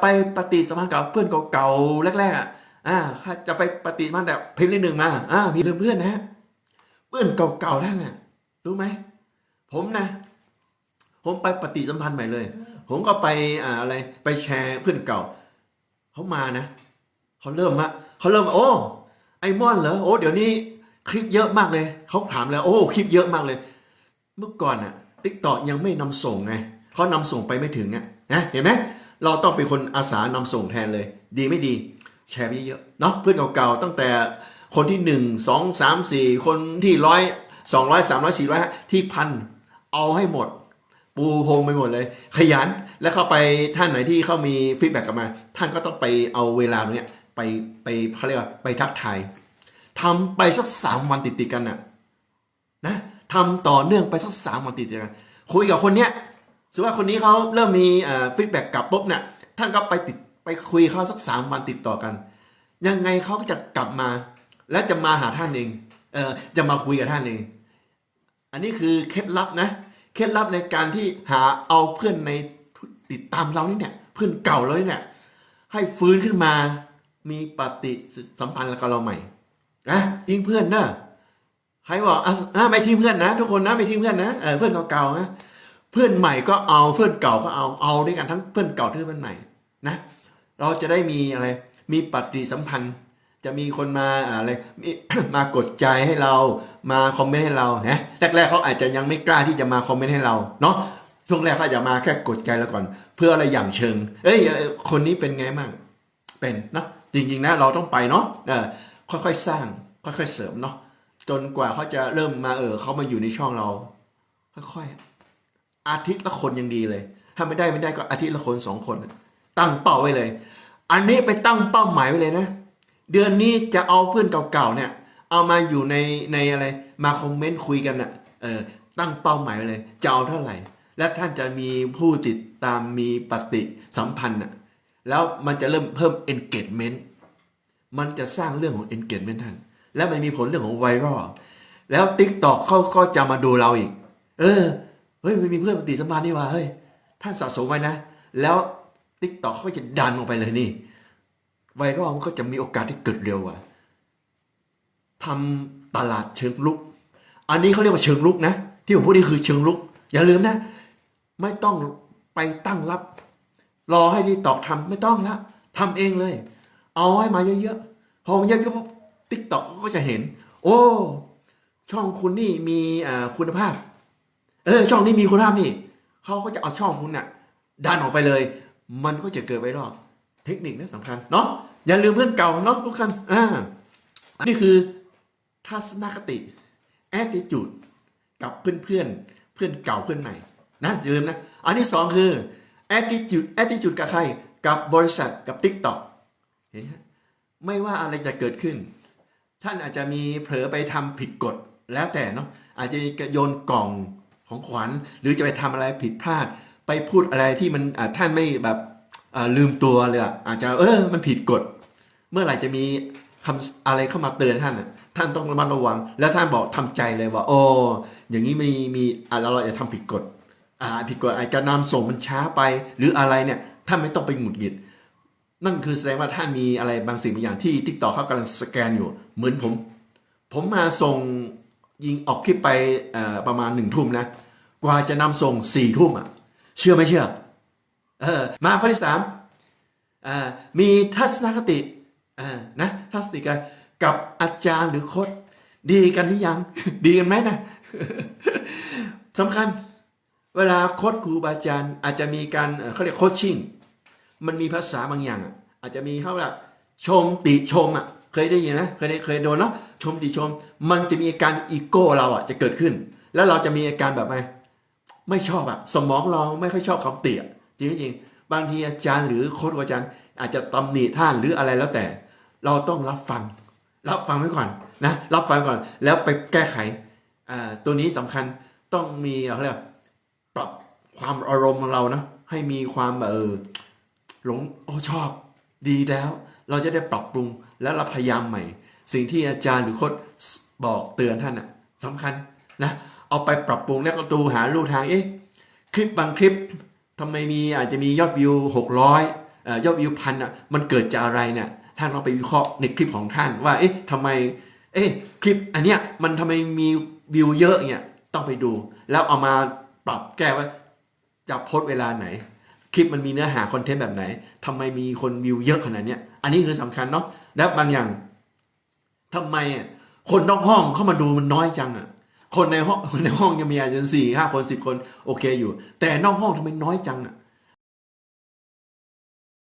ไปปฏิสัมพันธ์กับเพื่อนเก่าๆแรกๆอะอ่าจะไปปฏิสัมพันธ์แบบพิมพ์เลขหนึ่งมาอ่ามีเพื่อนๆนะเพื่อนเก่าๆท่านน่ะรู้ไหมผมนะ ผมไปปฏิสัมพันธ์ใหม่เลย ผมก็ไปอ่าอะไรไปแชร์เพื่อนเก่าเขามานะเขาเริ่มมาเขาเริ่มมาโอ้ไอมอนเหรอโอ้เดี๋ยวนี้คลิปเยอะมากเลยเขาถามแล้ว โอ้คลิปเยอะมากเลย เมื่อก่อนอะติ๊กต็อกยังไม่นำส่งไงเขานำส่งไปไม่ถึงอะนะเห็นไหม เราต้องเป็นคนอาสานำส่งแทนเลย ดีไม่ดี แชร์ไปเยอะๆเนาะเพื่อนเก่าๆตั้งแต่คนที่หนึ่งสองสามสี่คนที่ร้อยสองร้อยสามร้อยสี่ร้อยที่พันเอาให้หมด ปูพงไปหมดเลย ขยันแล้วเข้าไปท่านไหนที่เขามีฟีดแบ็กกลับมา ท่านก็ต้องไปเอาเวลาตรงเนี้ยไปไปเขาเรียกว่าไปทักทายทำไปสักสามวันติดๆกันน่ะนะทำต่อเนื่องไปสักสามวันติดกันคุยกับคนเนี้ย สมมติว่าคนนี้เขาเริ่มมีฟีดแบ็กกลับปุ๊บเนี่ยท่านก็ไปติดไปคุยเขาสักสามวันติดต่อกัน ยังไงเขาก็จะกลับมา และจะมาหาท่านเองเออจะมาคุยกับท่านเอง อันนี้คือเคล็ดลับนะเคล็ดลับในการที่หาเอาเพื่อนในติดตามเรานี่เนี่ย เพื่อนเก่าเลยเนี่ยให้ฟื้นขึ้นมามีปฏิสัมพันธ์กับเราใหม่นะยิ่งเพื่อนเนอะใครบอกอะไม่ทิ้งเพื่อนนะ ทุกคนนะไม่ทิ้งเพื่อนนะเออเพื่อนเก่าๆนะ พื่อนใหม่ก็เอาเพื่อนเก่าก็เอาเอาด้วยกันทั้งเพื่อนเก่าทั้งเพื่อนใหม่นะเราจะได้มีอะไรมีปฏิสัมพันธ์ จะมีคนมาอะไรมีมากดใจให้เรามาคอมเมนต์ให้เรานะแรกๆเขาอาจจะยังไม่กล้าที่จะมาคอมเมนต์ให้เราเนาะช่วงแรกเขาจะมาแค่กดใจเราก่อน เพื่ออะไรอย่างเชิง เอ้ยคนนี้เป็นไงมั่งเป็นนะจริงๆนะเราต้องไปเนาะเออค่อยๆสร้างค่อยๆเสริมเนาะจนกว่าเขาจะเริ่มมาเออเขามาอยู่ในช่องเรา ค่อยๆ อาทิตย์ละคนยังดีเลย ถ้าไม่ได้ไม่ได้ก็อาทิตย์ละคนสองคน ตั้งเป้าไว้เลย อันนี้ไปตั้งเป้าหมายไว้เลยนะ เดือนนี้จะเอาเพื่อนเก่าๆเนี่ย เอามาอยู่ในในอะไรมาคอมเมนต์คุยกันน่ะเออตั้งเป้าหมายไว้เลยจะเอาเท่าไหร่ และท่านจะมีผู้ติดตามมีปฏิสัมพันธ์น่ะแล้วมันจะเริ่มเพิ่ม engagement มันจะสร้างเรื่องของ engagement ท่าน แล้วมันมีผลเรื่องของไวรัลแล้ว t ิ k t o k เขาก็จะมาดูเราอีก เออ เฮ้ยมันมีเพื่อนปฏิสัมพันธ์นี่ว่าเฮ้ยท่านสะสมไว้นะ แล้ว t ิ k t o k เขาจะดันออกไปเลยนี่ไวรัลมันก็จะมีโอกาสที่เกิดเร็วกว่าทำตลาดเชิงลุก อันนี้เขาเรียกว่าเชิงลุกนะ ที่ผมพูดนี่คือเชิงลุก อย่าลืมนะ ไม่ต้องไปตั้งรับ รอให้ที่ตอกทำไม่ต้องละทำเองเลย เอาให้มาเยอะๆ พอมันเยอะๆติ๊กต็อกก็จะเห็น โอ้ ช่องคุณนี่มีคุณภาพ เออช่องนี้มีคุณภาพนี่เขาก็จะเอาช่องคุณน่ะดันออกไปเลย มันก็จะเกิดไวรัลเทคนิคนะสำคัญเนาะอย่าลืมเพื่อนเก่าเนาะทุกคนอ่านี่คือทัศนคติ attitude กับเพื่อนเพื่อนเพื่อนเก่าเพื่อนใหม่นะอย่าลืมนะอันที่สองคือ attitude attitude กับใครกับบริษัทกับ TikTok เห็นไหมไม่ว่าอะไรจะเกิดขึ้น ท่านอาจจะมีเผลอไปทำผิดกฎแล้วแต่เนาะอาจจะโยนกล่อง ของขวัญ หรือจะไปทำอะไรผิดพลาด ไปพูดอะไรที่มันท่านไม่แบบลืมตัวเลยอาจจะเออมันผิดกฎ เมื่อไหร่จะมีคำอะไรเข้ามาเตือนท่านท่านต้องระมัดระวัง แล้วท่านบอกทำใจเลยว่า โอ้อย่างนี้มีมีอะเราเราจะทำผิดกฎผิดกฎอาจจะนำส่งมันช้าไป หรืออะไรเนี่ยท่านไม่ต้องไปหงุดหงิดนั่นคือแสดงว่าท่านมีอะไรบางสิ่งบางอย่างที่ทิกตอกเขากำลังสแกนอยู่ เหมือนผม ผมมาส่ง ยิงออกคลิปไปประมาณหนึ่งทุ่มนะ กว่าจะนำส่งสี่ทุ่มอะ เชื่อไม่เชื่อ เออ มาข้อที่สามมีทัศนคตินะทัศนคติกันกับอาจารย์หรือโค้ดดีกันหรือยัง ดีกันไหมนะสำคัญ เวลาโค้ดครูบาอาจารย์อาจจะมีการเขาเรียกโคชชิ่ง มันมีภาษาบางอย่างอะอาจจะมีเขาแบบชมติชมอะ เคยได้ยินนะเคยได้เคยโดนเนาะชมติชม มันจะมีอาการอีโก้เราอะจะเกิดขึ้น แล้วเราจะมีอาการแบบไงไม่ชอบอะสมองเราไม่ค่อยชอบคำติอะจริงจริงบางทีอาจารย์หรือโค้ชอาจารย์ อาจจะตำหนิท่านหรืออะไรแล้วแต่ เราต้องรับฟัง รับฟังไว้ก่อนนะรับฟังก่อนแล้วไปแก้ไขอ่าตัวนี้สำคัญต้องมีอะไรยกปรับความอารมณ์ของเรานะให้มีความเออหลงโอ้ชอบดีแล้ว เราจะได้ปรับปรุง แล้วเราพยายามใหม่ สิ่งที่อาจารย์หรือโค้ชบอกเตือนท่านอะสำคัญนะเอาไปปรับปรุงแล้วก็ดูหาลู่ทางเอ๊ะคลิปบางคลิปทำไมมีอาจจะมียอดวิวหกร้อยเอ่อยอดวิวพันอะมันเกิดจากอะไรเนี่ยท่านลองไปวิเคราะห์ในคลิปของท่านว่าเอ๊ะทำไมเอ๊ะคลิปอันเนี้ยมันทำไมมีวิวเยอะเนี่ยต้องไปดู แล้วเอามาปรับแก้ว่าจะโพสเวลาไหน คลิปมันมีเนื้อหาคอนเทนต์แบบไหนทำไมมีคนวิวเยอะขนาดเนี้ยอันนี้คือสำคัญเนาะ แล้วบางอย่างทำไมอะคนนอกห้องเข้ามาดูมันน้อยจังอะ คนในห้องคนในห้องยังมีอาจจะสี่ห้าคนสิบคน โอเคอยู่ แต่นอกห้องทำไมน้อยจังอะ